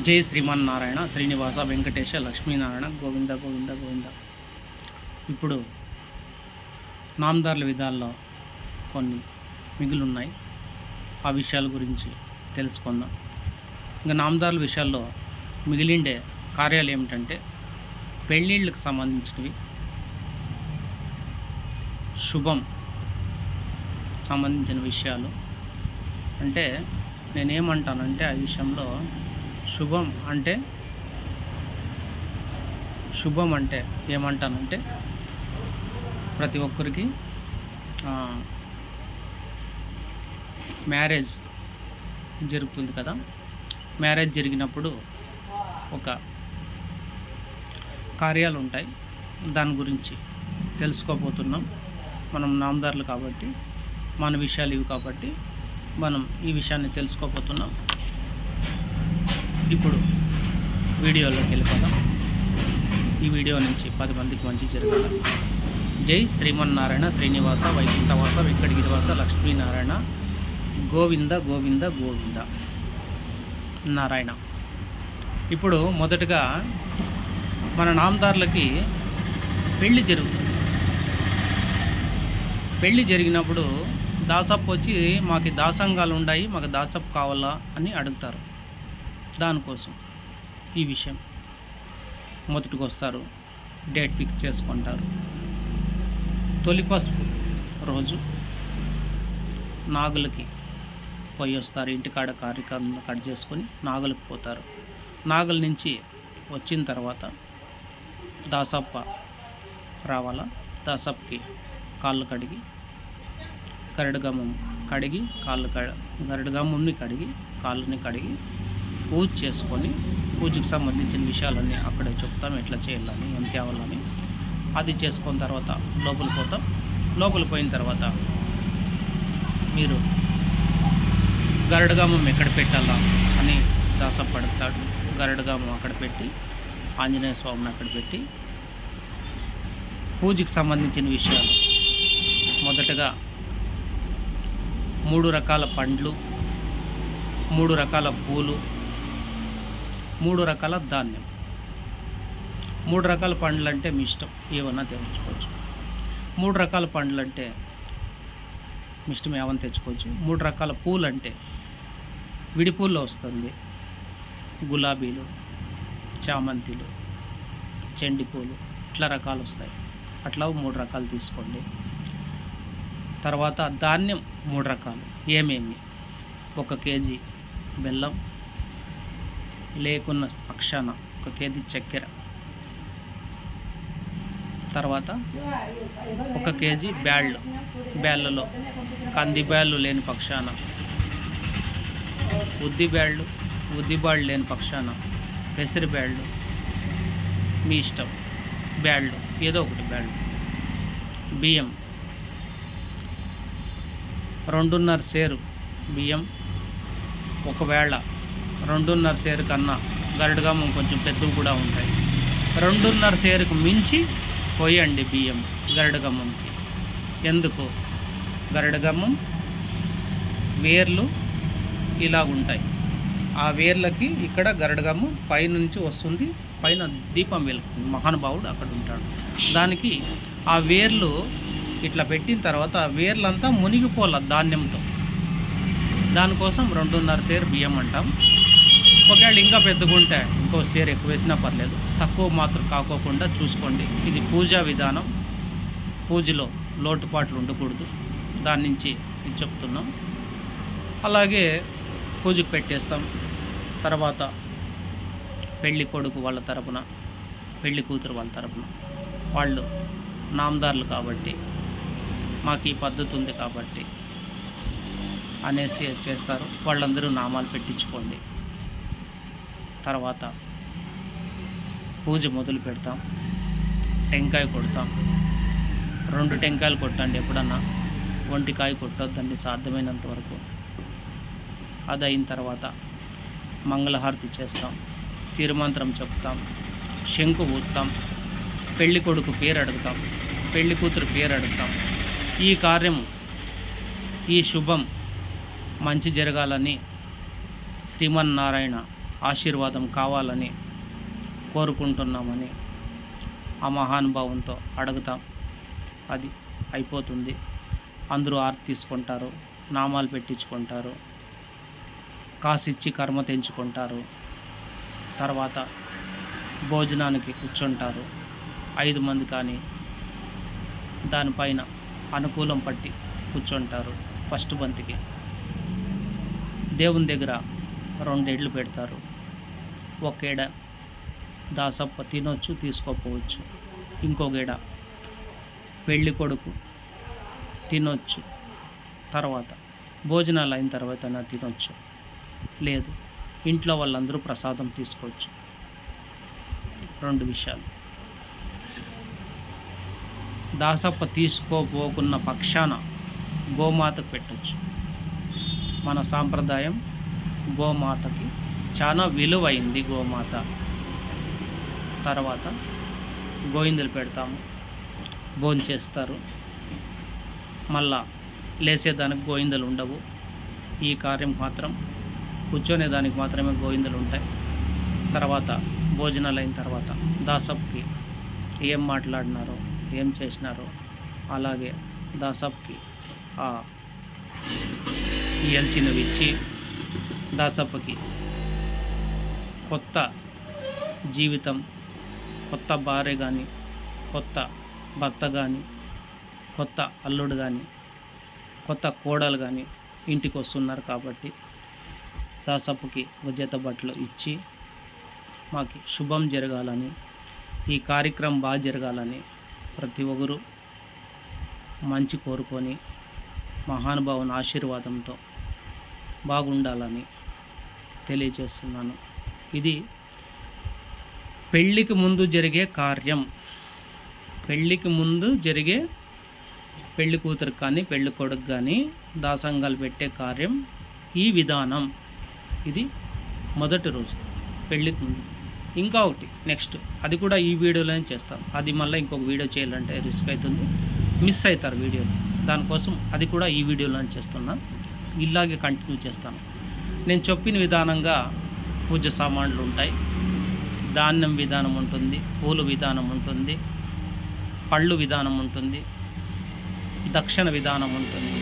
జై శ్రీమన్నారాయణ శ్రీనివాస వెంకటేశ లక్ష్మీనారాయణ గోవింద గోవింద గోవింద. ఇప్పుడు నామదారుల విధాల్లో కొన్ని మిగులున్నాయి. ఆ విషయాల గురించి తెలుసుకుందాం. ఇంకా నామదారుల విషయాల్లో మిగిలిండే కార్యాలు ఏమిటంటే పెళ్ళిళ్ళకు సంబంధించినవి శుభం సంబంధించిన విషయాలు. అంటే నేనేమంటానంటే ఆ విషయంలో శుభం అంటే శుభం అంటే ఏమంటానంటే ప్రతి ఒక్కరికి మ్యారేజ్ జరుగుతుంది కదా. మ్యారేజ్ జరిగినప్పుడు ఒక కార్యాలు ఉంటాయి. దాని గురించి తెలుసుకోబోతున్నాం. మనం నామదారులు కాబట్టి మన విషయాలు ఇవి కాబట్టి మనం ఈ విషయాన్ని తెలుసుకోబోతున్నాం. ఇప్పుడు వీడియోలోకి వెళ్ళిపోదాం. ఈ వీడియో నుంచి పది మందికి మంచి జరగాలి జై శ్రీమన్నారాయణ శ్రీనివాస వైకుంఠవాస వెంకటగిరివాస లక్ష్మీనారాయణ గోవింద గోవింద గోవింద నారాయణ. ఇప్పుడు మొదటగా మన నామదారులకి పెళ్ళి జరుగుతుంది. పెళ్ళి జరిగినప్పుడు దాసప్ వచ్చి మాకు దాసంగాలు ఉన్నాయి మాకు దాసప్ కావాలా అని అడుగుతారు. దానికోసం ఈ విషయం మొదటికి వస్తారు డేట్ ఫిక్స్ చేసుకుంటారు. తొలి పసుపు రోజు నాగులకి పోయి వస్తారు ఇంటికాడ కార్యక్రమం కట్ చేసుకొని నాగులకు పోతారు. నాగుల నుంచి వచ్చిన తర్వాత దాసప్ప రావాలా? దాసప్పకి కాళ్ళు కడిగి గరడుగమ్మం కడిగి కాళ్ళు కడ గరడుగమ్మంని కడిగి కాళ్ళని కడిగి పూజ చేసుకొని పూజకు సంబంధించిన విషయాలన్నీ అక్కడే చెప్తాం ఎట్లా చేయాలని ఎంత తేవాలని. అది చేసుకున్న తర్వాత లోపలికి పోతాం. లోపలికి పోయిన తర్వాత మీరు గరడుగామం ఎక్కడ పెట్టాలా అని దాసపడతాడు అడుగుతాడు. అక్కడ పెట్టి ఆంజనేయ స్వామిని అక్కడ పెట్టి పూజకి సంబంధించిన విషయాలు. మొదటగా మూడు రకాల పండ్లు మూడు రకాల పూలు మూడు రకాల ధాన్యం. మూడు రకాల పండ్లు అంటే మీ ఇష్టం. ఏమన్నా తెచ్చుకోవచ్చు. మూడు రకాల పండ్లు అంటే మీ ఇష్టం ఏమన్నా తెచ్చుకోవచ్చు. మూడు రకాల పూలు అంటే విడి వస్తుంది. గులాబీలు చామంతిలు చెండి పూలు ఇట్లా రకాలు వస్తాయి. అట్లా మూడు రకాలు తీసుకోండి. తర్వాత ధాన్యం మూడు రకాలు. ఏమేమి? ఒక కేజీ బెల్లం లేకున్న పక్షాన ఒక కేజీ చక్కెర. తర్వాత ఒక కేజీ బ్యాళ్ళు. బ్యాళ్ళలో కంది బ్యాళ్ళు లేని పక్షాన ఉద్ది బ్యాళ్ళు ఉద్ది బాళ్ళు లేని పక్షాన పెసరి బ్యాళ్ళు మీ ఇష్టం బ్యాళ్ళు ఏదో ఒకటి బ్యాళ్ళు. బియ్యం. రెండున్నర సేరు బియ్యం ఒకవేళ రెండున్నర సేరు కన్నా గరడుగామం కొంచెం పెద్దవి కూడా ఉంటాయి. రెండున్నర సేరుకు మించి పోయండి బియ్యం గరడుగమ్మంకి. ఎందుకు? గరడగమ్మం వేర్లు ఇలా ఉంటాయి. ఆ వేర్లకి ఇక్కడ గరడుగమ్మం పైనుంచి వస్తుంది పైన దీపం వెలుగుతుంది. మహానుభావుడు అక్కడ ఉంటాడు. దానికి ఆ వేర్లు ఇట్లా పెట్టిన తర్వాత ఆ వేర్లంతా మునిగిపోల ధాన్యంతో. దానికోసం రెండున్నర సేరు బియ్యం అంటాం. ఒకవేళ ఇంకా పెద్దగుంటే ఇంకో సేర్ ఎక్కువ వేసినా పర్లేదు. తక్కువ మాత్రం కాకోకుండా చూసుకోండి. ఇది పూజా విధానం. పూజలో లోటుపాట్లు ఉండకూడదు. దాని నుంచి ఇది చెప్తున్నాం. అలాగే పూజకు పెట్టేస్తాం. తర్వాత పెళ్ళి కొడుకు వాళ్ళ తరపున పెళ్ళి కూతురు వాళ్ళ తరపున. వాళ్ళు నామదారులు కాబట్టి మాకు ఈ పద్ధతి ఉంది కాబట్టి అనేసి చేస్తారు. వాళ్ళందరూ నామాలు పెట్టించుకోండి. తర్వాత పూజ మొదలు పెడతాం. టెంకాయ కొడతాం. రెండు టెంకాయలు కొట్టండి ఎప్పుడన్నా. ఒంటికాయ కొట్టొద్దండి సాధ్యమైనంత వరకు. అది అయిన తర్వాత మంగళహారతి చేస్తాం. తిరుమంత్రం చెప్తాం. శంకు ఊస్తాం పెళ్ళి కొడుకు పేరు అడుగుతాం. పెళ్ళి కూతురు పేరు అడుగుతాం. ఈ కార్యం ఈ శుభం మంచి జరగాలని శ్రీమన్నారాయణ ఆశీర్వాదం కావాలని కోరుకుంటున్నామని ఆ మహానుభావంతో అడుగుతాం. అది అయిపోతుంది. అందరూ ఆర్తి తీసుకుంటారు నామాలు పెట్టించుకుంటారు కాసిచ్చి కర్మ తెంచుకుంటారు. తర్వాత భోజనానికి కూర్చుంటారు. ఐదు మంది కానీ దానిపైన అనుకూలం పట్టి కూర్చుంటారు ఫస్ట్ బంతికి దేవుని దగ్గర రెండేళ్ళు పెడతారు. ఒకేడ దాసప్ప తినొచ్చు తీసుకోపోవచ్చు. ఇంకొకేడ పెళ్ళి కొడుకు తినొచ్చు తర్వాత భోజనాలు అయిన తర్వాత తినొచ్చు. లేదు ఇంట్లో వాళ్ళందరూ ప్రసాదం తీసుకోవచ్చు. రెండు విషయాలు. దాసప్ప తీసుకోపోకున్న పక్షాన గోమాతకు పెట్టచ్చు. మన సాంప్రదాయం గోమాతకి చాలా విలువైంది గోమాత. తర్వాత గోవిందులు పెడతాము. భోంచేస్తారు మళ్ళా లేసేదానికి గోవిందలు ఉండవు. ఈ కార్యం మాత్రం కూర్చొనే దానికి మాత్రమే గోవిందలు ఉంటాయి. తర్వాత భోజనాలు అయిన తర్వాత దాసప్కి ఏం మాట్లాడినారో ఏం చేసినారో అలాగే దాసప్కి ఆ ఎల్చినవి ఇచ్చి దాసప్పకి కొత్త జీవితం కొత్త భార్య కానీ కొత్త భర్త కానీ కొత్త అల్లుడు కానీ కొత్త కోడలు కానీ ఇంటికి వస్తున్నారు కాబట్టి దాసప్పకి ఒక జత బట్టలు ఇచ్చి మాకు శుభం జరగాలని ఈ కార్యక్రమం బాగా జరగాలని ప్రతి ఒక్కరు మంచి కోరుకొని మహానుభావుని ఆశీర్వాదంతో బాగుండాలని తెలియజేస్తున్నాను. ఇది పెళ్ళికి ముందు జరిగే కార్యం. పెళ్ళికి ముందు జరిగే పెళ్ళి కూతురు కానీ పెళ్ళి కొడుకు కానీ దాసంగాలు పెట్టే కార్యం ఈ విధానం. ఇది మొదటి రోజు పెళ్ళికి ముందు. ఇంకా ఒకటి నెక్స్ట్. అది కూడా ఈ వీడియోలోనే చేస్తాం. అది మళ్ళీ ఇంకొక వీడియో చేయాలంటే రిస్క్ అవుతుంది మిస్ అవుతారు వీడియో దానికోసం అది కూడా ఈ వీడియోలోనే చేస్తున్నా. ఇలాగే కంటిన్యూ చేస్తాను. నేను చెప్పిన విధానంగా పూజ సామాన్లు ఉంటాయి. ధాన్యం విధానం ఉంటుంది పూలు విధానం ఉంటుంది పళ్ళు విధానం ఉంటుంది దక్షిణ విధానం ఉంటుంది.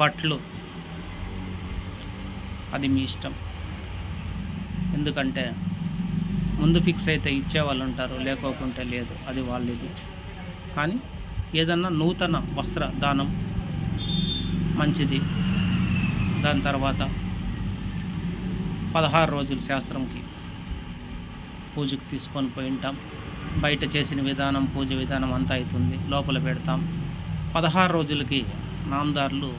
బట్లు అది మీ ఇష్టం. ఎందుకంటే ముందు ఫిక్స్ అయితే ఇచ్చేవాళ్ళు ఉంటారు లేకోకుంటే లేదు అది వాళ్ళది. కానీ ఏదన్నా నూతన వస్త్ర దానం మంచిది. దాని తర్వాత పదహారు రోజులు శాస్త్రంకి పూజకు తీసుకొని పోయి ఉంటాం. బయట చేసిన విధానం పూజ విధానం అంతా అవుతుంది లోపల పెడతాం. పదహారు రోజులకి నామదారులు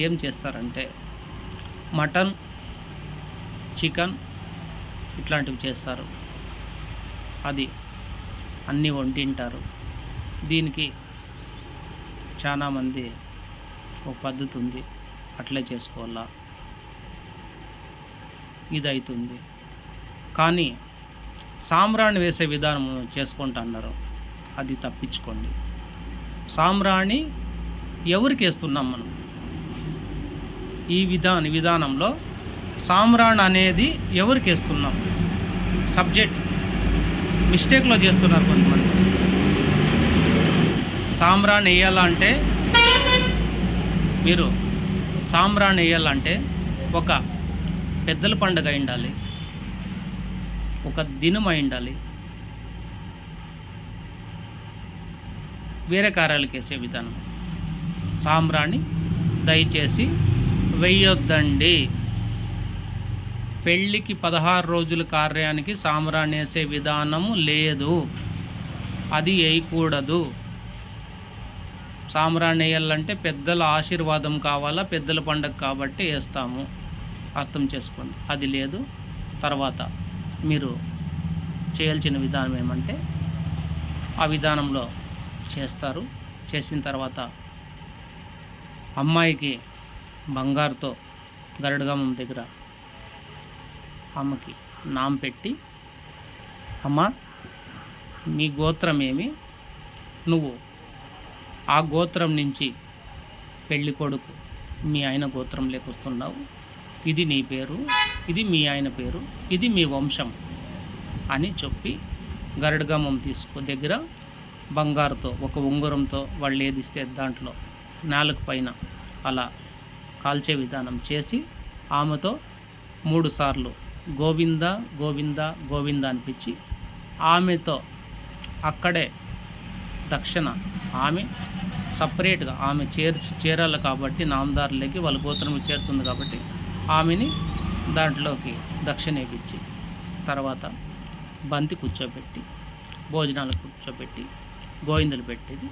ఏం చేస్తారంటే మటన్ చికెన్ ఇట్లాంటివి చేస్తారు. అది అన్నీ వండింటారు. దీనికి చాలామంది ఒక పద్ధతి ఉంది. అట్లే చేసుకోవాలా? ఇది అవుతుంది కానీ సాంబ్రాణి వేసే విధానం చేసుకుంటున్నారు. అది తప్పించుకోండి. సాంబ్రాణి ఎవరికి వేస్తున్నాం మనం? ఈ విధాన విధానంలో సాంబ్రాణి అనేది ఎవరికి వేస్తున్నాం? సబ్జెక్ట్. మిస్టేక్లో చేస్తున్నారు కొంతమంది. సాంబ్రాణి వేయాలంటే మీరు సాంబ్రాణి వేయాలంటే ఒక పెద్దల పండుగ ఉండాలి. ఒక దినం అయి ఉండాలి. వేరే కార్యాలకు వేసే విధానం. సాంబ్రాణి దయచేసి వెయ్యొద్దండి పెళ్ళికి పదహారు రోజుల కార్యానికి సాంబ్రాణి వేసే విధానము లేదు. అది వేయకూడదు. సాంబ్రాణి వేయాలంటే పెద్దల ఆశీర్వాదం కావాలా పెద్దల పండగ కాబట్టి వేస్తాము. అర్థం చేసుకోండి. అది లేదు. తర్వాత మీరు చేయాల్సిన విధానం ఏమంటే ఆ విధానంలో చేస్తారు. చేసిన తర్వాత అమ్మాయికి బంగారుతో గరుడగమం దగ్గర అమ్మకి నామ పెట్టి అమ్మ నీ గోత్రం ఏమి? నువ్వు ఆ గోత్రం నుంచి పెళ్ళి కొడుకు మీ ఆయన గోత్రం లేకొస్తున్నావు ఇది నీ పేరు ఇది మీ ఆయన పేరు ఇది మీ వంశం అని చెప్పి గరుడగమం తీసుకో దగ్గర బంగారుతో ఒక ఉంగరంతో వాళ్ళు ఏదిస్తే దాంట్లో నాలుగు పైన అలా కాల్చే విధానం చేసి ఆమెతో మూడుసార్లు గోవింద గోవింద గోవింద అనిపించి ఆమెతో అక్కడే దక్షిణ ఆమె సపరేట్గా ఆమె చేర్చి చేరాలి కాబట్టి నామదారులకి వాళ్ళ గోత్రం చేరుతుంది కాబట్టి ఆమెని దాంట్లోకి దక్షిణ వేయించి తర్వాత బంతి కూర్చోబెట్టి భోజనాలు కూర్చోబెట్టి గోవిందలు పెట్టేది.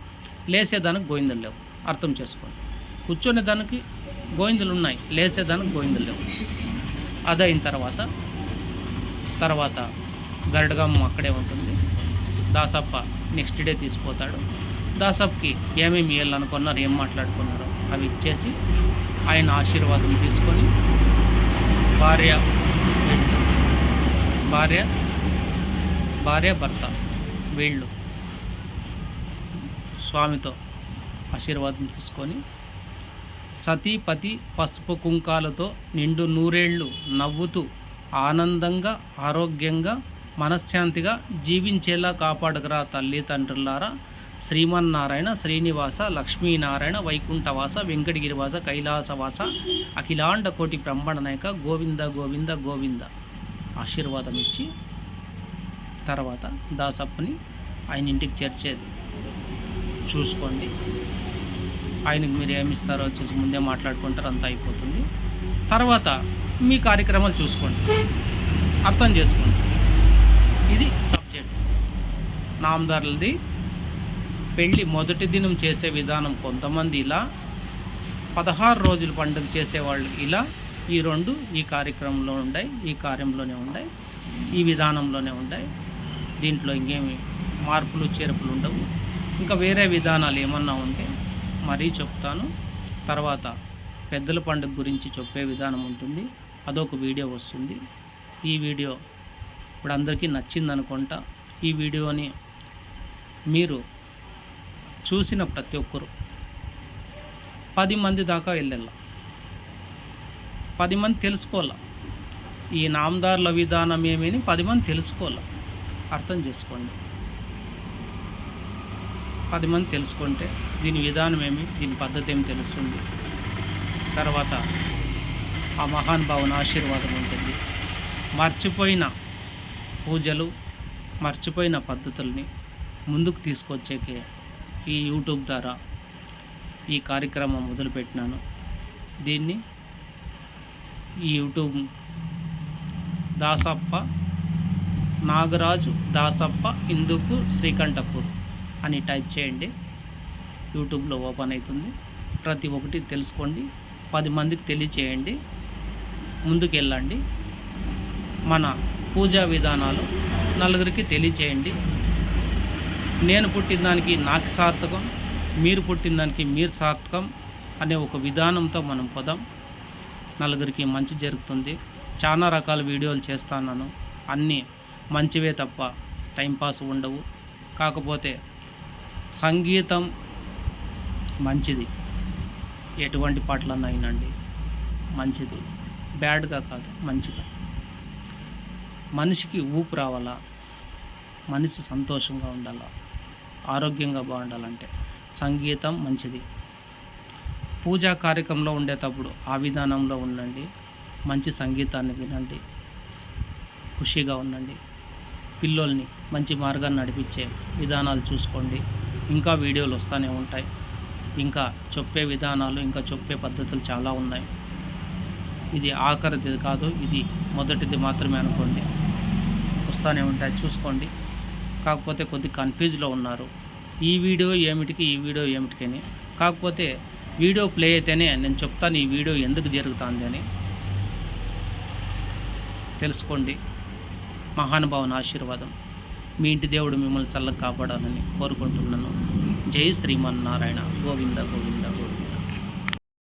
లేసేదానికి గోవిందలు లేవు. అర్థం చేసుకోండి. కూర్చునే దానికి గోవిందలు ఉన్నాయి. లేసేదానికి గోవిందలు లేవు. అదైన తర్వాత తర్వాత గరడగమ్మ అక్కడే ఉంటుంది. దాసప్ప నెక్స్ట్ డే తీసుకుపోతాడు. దాసప్కి ఏమేమి ఇవ్వాలి అనుకున్నారు ఏం మాట్లాడుకున్నారు అవి ఇచ్చేసి ఆయన ఆశీర్వాదం తీసుకొని భార్య భార్య భార్య భర్త వీళ్ళు. స్వామితో ఆశీర్వాదం తీసుకొని సతీపతి పసుపు కుంకాలతో నిండు నూరేళ్ళు నవ్వుతూ ఆనందంగా ఆరోగ్యంగా మనశ్శాంతిగా జీవించేలా కాపాడుకురా తల్లి తండ్రులారా. శ్రీమన్నారాయణ శ్రీనివాస లక్ష్మీనారాయణ వైకుంఠవాస వెంకటగిరివాస కైలాసవాస అఖిలాండ కోటి బ్రహ్మణ నాయక గోవింద గోవింద గోవింద. ఆశీర్వాదం ఇచ్చి తర్వాత దాసప్పని ఆయన ఇంటికి చేర్చేది. చూసుకోండి. ఆయనకు మీరు ఏమి ఇస్తారో చూసి ముందే మాట్లాడుకుంటారు అంతా అయిపోతుంది. తర్వాత మీ కార్యక్రమాలు చూసుకోండి. అర్థం చేసుకోండి. ఇది సబ్జెక్ట్. నామదారులది పెళ్ళి మొదటి దినం చేసే విధానం కొంతమంది ఇలా పదహారు రోజులు పండుగ చేసేవాళ్ళు ఇలా ఈ రెండు ఈ కార్యక్రమంలో ఉన్నాయి ఈ కార్యంలోనే ఉన్నాయి ఈ విధానంలోనే ఉన్నాయి దీంట్లో ఇంకేమి మార్పులు చేర్పులు ఉండవు. ఇంకా వేరే విధానాలు ఏమన్నా ఉంటే మరీ చెప్తాను. తర్వాత పెద్దల పండుగ గురించి చెప్పే విధానం ఉంటుంది. అదొక వీడియో వస్తుంది. ఈ వీడియో ఇప్పుడు అందరికీ నచ్చిందనుకుంటా. ఈ వీడియోని మీరు చూసిన ప్రతి ఒక్కరు. పది మంది దాకా వెళ్ళాల. పది మంది తెలుసుకోవాల. ఈ నామదారుల విధానం ఏమని పది మంది తెలుసుకోవాల. అర్థం చేసుకోండి. పది మంది తెలుసుకుంటే దీని విధానం ఏమి దీని పద్ధతి ఏమి తెలుస్తుంది. తర్వాత ఆ మహానుభావుని ఆశీర్వాదం ఉంటుంది. మర్చిపోయిన పూజలు మర్చిపోయిన పద్ధతుల్ని ముందుకు తీసుకొచ్చేకే ఈ యూట్యూబ్ ద్వారా ఈ కార్యక్రమం మొదలుపెట్టినాను. దీన్ని ఈ యూట్యూబ్ దాసప్ప నాగరాజు దాసప్ప ఇందుకు శ్రీకంఠపూర్ అని టైప్ చేయండి. యూట్యూబ్లో ఓపెన్ అవుతుంది ప్రతి ఒక్కటి తెలుసుకోండి. పది మందికి తెలియచేయండి. ముందుకెళ్ళండి. మన పూజా విధానాలు నలుగురికి తెలియచేయండి. నేను పుట్టిన దానికి నాకు సార్థకం మీరు పుట్టిన దానికి మీరు సార్థకం అనే ఒక విధానంతో మనం పోదాం. నలుగురికి మంచి జరుగుతుంది. చాలా రకాల వీడియోలు చేస్తాను అన్నీ మంచివే తప్ప టైంపాస్ ఉండవు. కాకపోతే సంగీతం మంచిది. ఎటువంటి పాటలన్నా అయినండి మంచిది. బ్యాడ్గా కాదు మంచిగా. మనిషికి ఊపు రావాలా? మనిషి సంతోషంగా ఉండాలా? ఆరోగ్యంగా బాగుండాలంటే సంగీతం మంచిది. పూజా కార్యక్రమంలో ఉండేటప్పుడు ఆ విధానంలో ఉండండి. మంచి సంగీతాన్ని వినండి. ఖుషిగా ఉండండి. పిల్లోల్ని మంచి మార్గాన్ని నడిపించే విధానాలు చూసుకోండి. ఇంకా వీడియోలు వస్తూనే ఉంటాయి. ఇంకా చెప్పే విధానాలు ఇంకా చెప్పే పద్ధతులు చాలా ఉన్నాయి. ఇది ఆఖరిది కాదు ఇది మొదటిది మాత్రమే అనుకోండి. వస్తూనే ఉంటాయి చూసుకోండి. కాకపోతే కొద్ది కన్ఫ్యూజ్లో ఉన్నారు. ఈ వీడియో ఏమిటికి ఈ వీడియో ఏమిటికని కాకపోతే వీడియో ప్లే అయితేనే నేను చెప్తాను ఈ వీడియో ఎందుకు జరుగుతుంది అని. తెలుసుకోండి. మహానుభావుని ఆశీర్వాదం. మీ ఇంటి దేవుడు మిమ్మల్ని చల్లగా కాపాడాలని కోరుకుంటున్నాను. జై శ్రీమన్నారాయణ. గోవింద గోవింద గోవింద.